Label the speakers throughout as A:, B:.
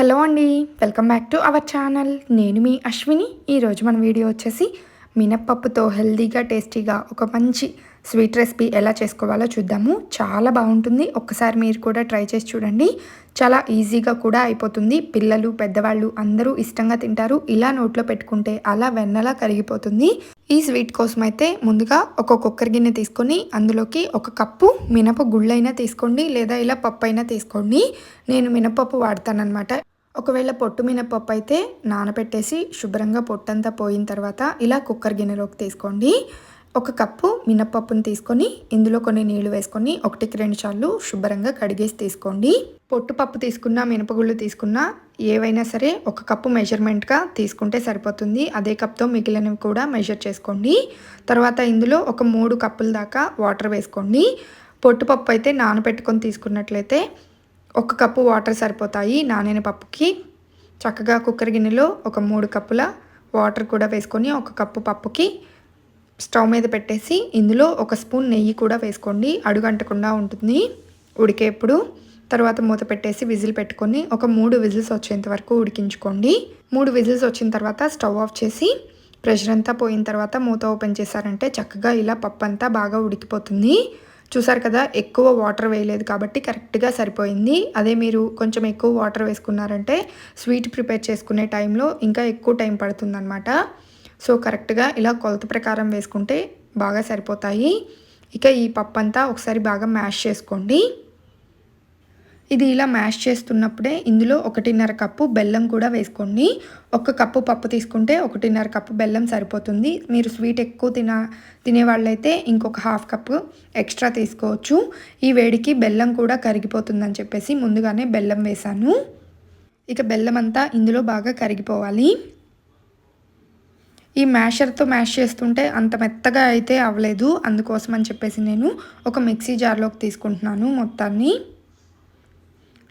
A: Hello అండి welcome back to our channel. నేను మీ అశ్విని. ఈరోజు మన వీడియో వచ్చేసి మినప్పప్పుతో హెల్దీగా టేస్టీగా ఒక మంచి స్వీట్ రెసిపీ ఎలా చేసుకోవాలో చూద్దాము. చాలా బాగుంటుంది. ఒక్కసారి మీరు కూడా ట్రై చేసి చూడండి. చాలా ఈజీగా కూడా అయిపోతుంది. పిల్లలు పెద్దవాళ్ళు అందరూ ఇష్టంగా తింటారు. ఇలా నోట్లో పెట్టుకుంటే అలా వెన్నలా కరిగిపోతుంది. ఈ స్వీట్ కోసం అయితే ముందుగా ఒక కుక్కర్ గిన్నె తీసుకొని అందులోకి ఒక కప్పు మినప గుళ్ళైనా తీసుకోండి లేదా ఇలా పప్పు అయినా తీసుకోండి. నేను మినపప్పు వాడతానన్నమాట. ఒకవేళ పొట్టు మినపప్పు అయితే నానబెట్టేసి శుభ్రంగా పొట్టంతా పోయిన తర్వాత ఇలా కుక్కర్ గిన్నెలోకి తీసుకోండి. ఒక కప్పు మినపప్పును తీసుకొని ఇందులో కొన్ని నీళ్ళు వేసుకొని ఒకటికి రెండు సార్లు శుభ్రంగా కడిగేసి తీసుకోండి. పొట్టు పప్పు తీసుకున్నా మినపగుళ్ళు తీసుకున్నా ఏవైనా సరే ఒక కప్పు మెజర్మెంట్గా తీసుకుంటే సరిపోతుంది. అదే కప్తో మిగిలినవి కూడా మెజర్ చేసుకోండి. తర్వాత ఇందులో ఒక మూడు కప్పుల దాకా వాటర్ వేసుకోండి. పొట్టుపప్పు అయితే నానబెట్టుకొని తీసుకున్నట్లయితే ఒక కప్పు వాటర్ సరిపోతాయి నానిన పప్పుకి. చక్కగా కుక్కర్ గిన్నెలో ఒక మూడు కప్పుల వాటర్ కూడా వేసుకొని ఒక కప్పు పప్పుకి స్టవ్ మీద పెట్టేసి ఇందులో ఒక స్పూన్ నెయ్యి కూడా వేసుకోండి. అడుగంటకుండా ఉంటుంది. ఉడికేప్పుడు తర్వాత మూత పెట్టేసి విజిల్ పెట్టుకొని ఒక మూడు విజిల్స్ వచ్చేంత వరకు ఉడికించుకోండి. మూడు విజిల్స్ వచ్చిన తర్వాత స్టవ్ ఆఫ్ చేసి ప్రెషర్ అంతా పోయిన తర్వాత మూత ఓపెన్ చేశారంటే చక్కగా ఇలా పప్పు అంతా బాగా ఉడికిపోతుంది. చూసారు కదా ఎక్కువ వాటర్ వేయలేదు కాబట్టి కరెక్ట్గా సరిపోయింది. అదే మీరు కొంచెం ఎక్కువ వాటర్ వేసుకున్నారంటే స్వీట్ ప్రిపేర్ చేసుకునే టైంలో ఇంకా ఎక్కువ టైం పడుతుందన్నమాట. సో కరెక్ట్గా ఇలా కొలత ప్రకారం వేసుకుంటే బాగా సరిపోతాయి. ఇక ఈ పప్పు అంతా ఒకసారి బాగా మ్యాష్ చేసుకోండి. ఇది ఇలా మ్యాష్ చేస్తున్నప్పుడే ఇందులో ఒకటిన్నర కప్పు బెల్లం కూడా వేసుకోండి. ఒక కప్పు పప్పు తీసుకుంటే ఒకటిన్నర కప్పు బెల్లం సరిపోతుంది. మీరు స్వీట్ ఎక్కువ తిన తినేవాళ్ళైతే ఇంకొక హాఫ్ కప్పు ఎక్స్ట్రా తీసుకోవచ్చు. ఈ వేడికి బెల్లం కూడా కరిగిపోతుందని చెప్పేసి ముందుగానే బెల్లం వేశాను. ఇక బెల్లం అంతా ఇందులో బాగా కరిగిపోవాలి. ఈ మ్యాషర్తో మ్యాష్ చేస్తుంటే అంత మెత్తగా అయితే అవ్వలేదు. అందుకోసం అని చెప్పేసి నేను ఒక మిక్సీ జార్లోకి తీసుకుంటున్నాను మొత్తాన్ని.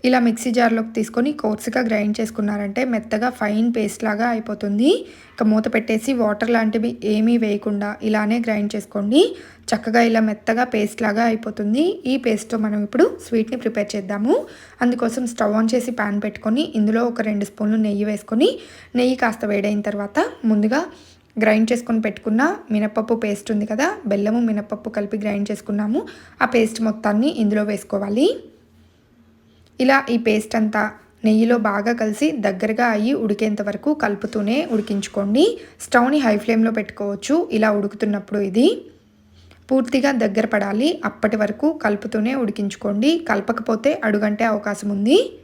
A: ఇలా మిక్సీ జార్లోకి తీసుకొని కోర్సుగా గ్రైండ్ చేసుకున్నారంటే మెత్తగా ఫైన్ పేస్ట్ లాగా అయిపోతుంది. ఇక మూత పెట్టేసి వాటర్ లాంటివి ఏమీ వేయకుండా ఇలానే గ్రైండ్ చేసుకోండి. చక్కగా ఇలా మెత్తగా పేస్ట్ లాగా అయిపోతుంది. ఈ పేస్ట్తో మనం ఇప్పుడు స్వీట్ని ప్రిపేర్ చేద్దాము. అందుకోసం స్టవ్ ఆన్ చేసి ప్యాన్ పెట్టుకొని ఇందులో ఒక రెండు స్పూన్లు నెయ్యి వేసుకొని నెయ్యి కాస్త వేడైన తర్వాత ముందుగా గ్రైండ్ చేసుకొని పెట్టుకున్న మినపప్పు పేస్ట్ ఉంది కదా బెల్లము మినపప్పు కలిపి గ్రైండ్ చేసుకున్నాము. ఆ పేస్ట్ మొత్తాన్ని ఇందులో వేసుకోవాలి. ఇలా ఈ పేస్ట్ అంతా నెయ్యిలో బాగా కలిసి దగ్గరగా అయ్యి ఉడికేంత వరకు కలుపుతూనే ఉడికించుకోండి. స్టవ్ని హై ఫ్లేమ్లో పెట్టుకోవచ్చు. ఇలా ఉడుకుతున్నప్పుడు ఇది పూర్తిగా దగ్గర పడాలి. అప్పటి వరకు కలుపుతూనే ఉడికించుకోండి. కలపకపోతే అడుగంటే అవకాశం ఉంది.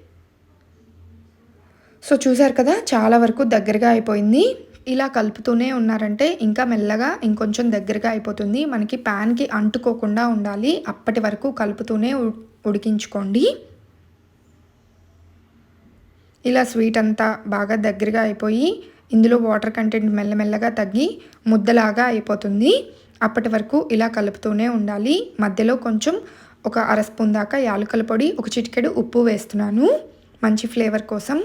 A: సో చూసారు కదా? చాలా వరకు దగ్గరగా అయిపోయింది. ఇలా కలుపుతూనే ఉన్నారంటే ఇంకా మెల్లగా ఇంకొంచెం దగ్గరగా అయిపోతుంది. మనకి ప్యాన్కి అంటుకోకుండా ఉండాలి. అప్పటి వరకు కలుపుతూనే ఉడికించుకోండి. ఇలా స్వీట్ అంతా బాగా దగ్గరగా అయిపోయి ఇందులో వాటర్ కంటెంట్ మెల్లమెల్లగా తగ్గి ముద్దలాగా అయిపోతుంది. అప్పటి వరకు ఇలా కలుపుతూనే ఉండాలి. మధ్యలో కొంచెం ఒక అర స్పూన్ దాకా యాలకల పొడి ఒక చిటికెడు ఉప్పు వేస్తున్నాను. మంచి ఫ్లేవర్ కోసం.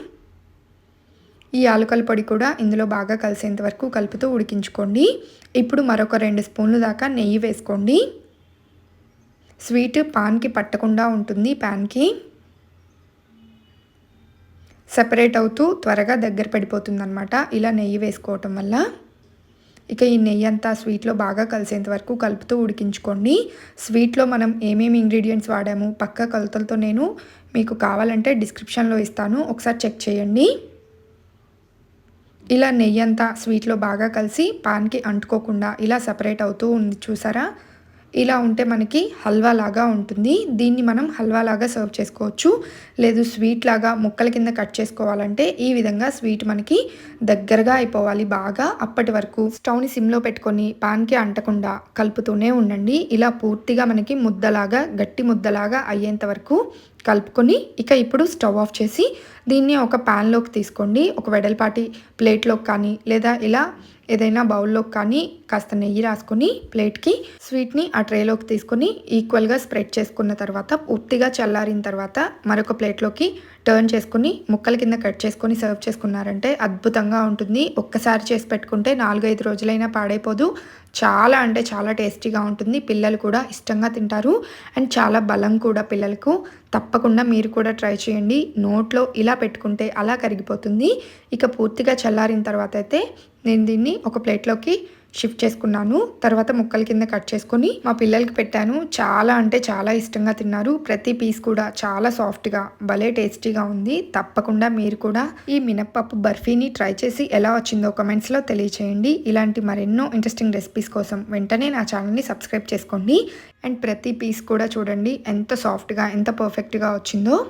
A: ఈ యాలకల పొడి కూడా ఇందులో బాగా కలిసేంత వరకు కలుపుతూ ఉడికించుకోండి. ఇప్పుడు మరొక రెండు స్పూన్లు దాకా నెయ్యి వేసుకోండి. స్వీట్ పాన్కి పట్టకుండా ఉంటుంది ప్యాన్కి సపరేట్ అవుతూ త్వరగా దగ్గర పడిపోతుంది అనమాట ఇలా నెయ్యి వేసుకోవటం వల్ల. ఇక ఈ నెయ్యి అంతా స్వీట్లో బాగా కలిసేంత వరకు కలుపుతూ ఉడికించుకోండి. స్వీట్లో మనం ఏమేమి ఇంగ్రీడియంట్స్ వాడాము పక్క కొలతలతో నేను మీకు కావాలంటే డిస్క్రిప్షన్లో ఇస్తాను. ఒకసారి చెక్ చేయండి. ఇలా నెయ్యి అంతా స్వీట్లో బాగా కలిసి పాన్కి అంటుకోకుండా ఇలా సపరేట్ అవుతూ ఉంది చూసారా? ఇలా ఉంటే మనకి హల్వా లాగా ఉంటుంది. దీన్ని మనం హల్వా లాగా సర్వ్ చేసుకోవచ్చు. లేదు స్వీట్ లాగా ముక్కల కింద కట్ చేసుకోవాలంటే ఈ విధంగా స్వీట్ మనకి దగ్గరగా అయిపోవాలి బాగా. అప్పటి వరకు స్టవ్ని సిమ్లో పెట్టుకొని పాన్కి అంటకుండా కలుపుతూనే ఉండండి. ఇలా పూర్తిగా మనకి ముద్దలాగా గట్టి ముద్దలాగా అయ్యేంత వరకు కలుపుకొని ఇక ఇప్పుడు స్టవ్ ఆఫ్ చేసి దీన్ని ఒక ప్యాన్లోకి తీసుకోండి. ఒక వెడల్పాటి ప్లేట్లోకి కానీ లేదా ఇలా ఏదైనా బౌల్లోకి కానీ కాస్త నెయ్యి రాసుకొని ప్లేట్కి స్వీట్ని ఆ ట్రేలోకి తీసుకొని ఈక్వల్గా స్ప్రెడ్ చేసుకున్న తర్వాత పూర్తిగా చల్లారిన తర్వాత మరొక ప్లేట్లోకి టర్న్ చేసుకుని ముక్కల కింద కట్ చేసుకొని సర్వ్ చేసుకున్నారంటే అద్భుతంగా ఉంటుంది. ఒక్కసారి చేసి పెట్టుకుంటే నాలుగైదు రోజులైనా పాడైపోదు. చాలా అంటే చాలా టేస్టీగా ఉంటుంది. పిల్లలు కూడా ఇష్టంగా తింటారు. అండ్ చాలా బలం కూడా పిల్లలకు. తప్పకుండా మీరు కూడా ట్రై చేయండి. నోట్లో ఇలా పెట్టుకుంటే అలా కరిగిపోతుంది. ఇక పూర్తిగా చల్లారిన తర్వాత అయితే నేను దీన్ని ఒక ప్లేట్లోకి షిఫ్ట్ చేసుకున్నాను. తర్వాత ముక్కల కింద కట్ చేసుకొని మా పిల్లలకి పెట్టాను. చాలా అంటే చాలా ఇష్టంగా తిన్నారు. ప్రతి పీస్ కూడా చాలా సాఫ్ట్గా భలే టేస్టీగా ఉంది. తప్పకుండా మీరు కూడా ఈ మినప్పప్పు బర్ఫీని ట్రై చేసి ఎలా వచ్చిందో కమెంట్స్లో తెలియచేయండి. ఇలాంటి మరెన్నో ఇంట్రెస్టింగ్ రెసిపీస్ కోసం వెంటనే నా ఛానల్ని సబ్స్క్రైబ్ చేసుకోండి. అండ్ ప్రతి పీస్ కూడా చూడండి. ఎంత సాఫ్ట్గా ఎంత పర్ఫెక్ట్గా వచ్చిందో.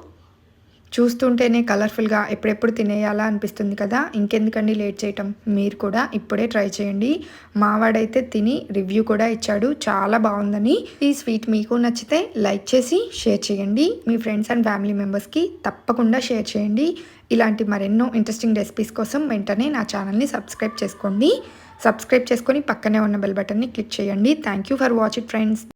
A: చూస్తుంటేనే కలర్ఫుల్గా ఎప్పుడెప్పుడు తినేయాలా అనిపిస్తుంది కదా? ఇంకెందుకండి లేట్ చేయటం? మీరు కూడా ఇప్పుడే ట్రై చేయండి. మావాడైతే తిని రివ్యూ కూడా ఇచ్చాడు. చాలా బాగుందని. ఈ స్వీట్ మీకు నచ్చితే లైక్ చేసి షేర్ చేయండి. మీ ఫ్రెండ్స్ అండ్ ఫ్యామిలీ మెంబర్స్కి తప్పకుండా షేర్ చేయండి. ఇలాంటి మరెన్నో ఇంట్రెస్టింగ్ రెసిపీస్ కోసం వెంటనే నా ఛానల్ని సబ్స్క్రైబ్ చేసుకోండి. సబ్స్క్రైబ్ చేసుకొని పక్కనే ఉన్న బెల్ బటన్ని క్లిక్ చేయండి. Thank you for watch it friends.